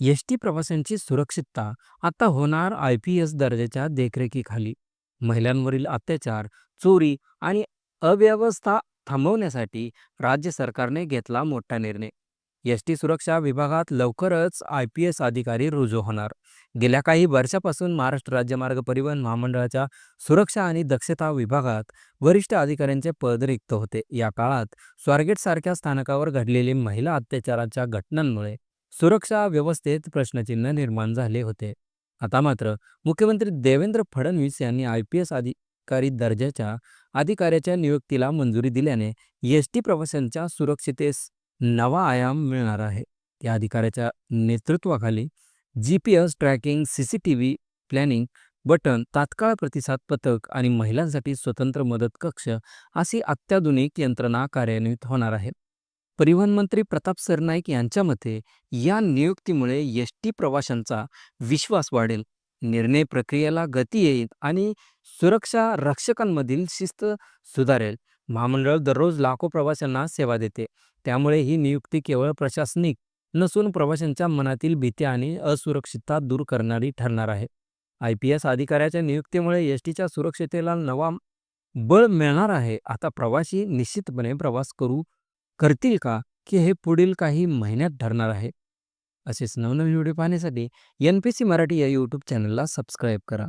S T प्रवाशांची सुरक्षितता आता होणार आय पी एस दर्जाच्या देखरेखीखाली. महिलांवरील अत्याचार चोरी आणि अव्यवस्था थांबवण्यासाठी राज्य सरकारने घेतला मोठा निर्णय. एस टी सुरक्षा विभागात लवकरच आय पी एस अधिकारी रुजू होणार. गेल्या काही वर्षापासून महाराष्ट्र राज्य मार्ग परिवहन महामंडळाच्या सुरक्षा आणि दक्षता विभागात वरिष्ठ अधिकाऱ्यांचे पद रिक्त होते. या काळात स्वारगेटसारख्या स्थानकावर घडलेली महिला अत्याचाराच्या घटनांमुळे सुरक्षा व्यवस्थेत प्रश्नचिन्ह निर्माण झाले होते. आता मात्र मुख्यमंत्री देवेंद्र फडणवीस यांनी आय पी एस अधिकारी दर्जाच्या अधिकाऱ्याच्या नियुक्तीला मंजुरी दिल्याने एस टी प्रवाशांच्या सुरक्षितेस नवा आयाम मिळणार आहे. या अधिकाऱ्याच्या नेतृत्वाखाली G P S tracking C C T V planning button तात्काळ प्रतिसाद पथक आणि महिलांसाठी स्वतंत्र मदत कक्ष अशी अत्याधुनिक यंत्रणा कार्यान्वित होणार आहे. परिवहन मंत्री प्रताप सरनाईक यांच्या मते या नियुक्तीमुळे एस टी प्रवाशांचा विश्वास वाढेल. निर्णय प्रक्रियेला गती येईल आणि सुरक्षा रक्षकांमधील शिस्त सुधारेल. महामंडळ दररोज लाखो प्रवाशांना सेवा देते. त्यामुळे ही नियुक्ती केवळ प्रशासनिक नसून प्रवाशांच्या मनातील भीती आणि असुरक्षितता दूर करणारी ठरणार आहे. आय पी एस अधिकाऱ्याच्या नियुक्तीमुळे एस टीच्या सुरक्षितेला नवा बळ मिळणार आहे. आता प्रवासी निश्चितपणे प्रवास करू करतील का की हे पुढील काही महिन्यात ठरणार आहे? असेच नवनवीन व्हिडिओ पाहण्यासाठी एन पी सी मराठी या यूट्यूब चॅनलला सबस्क्राईब करा.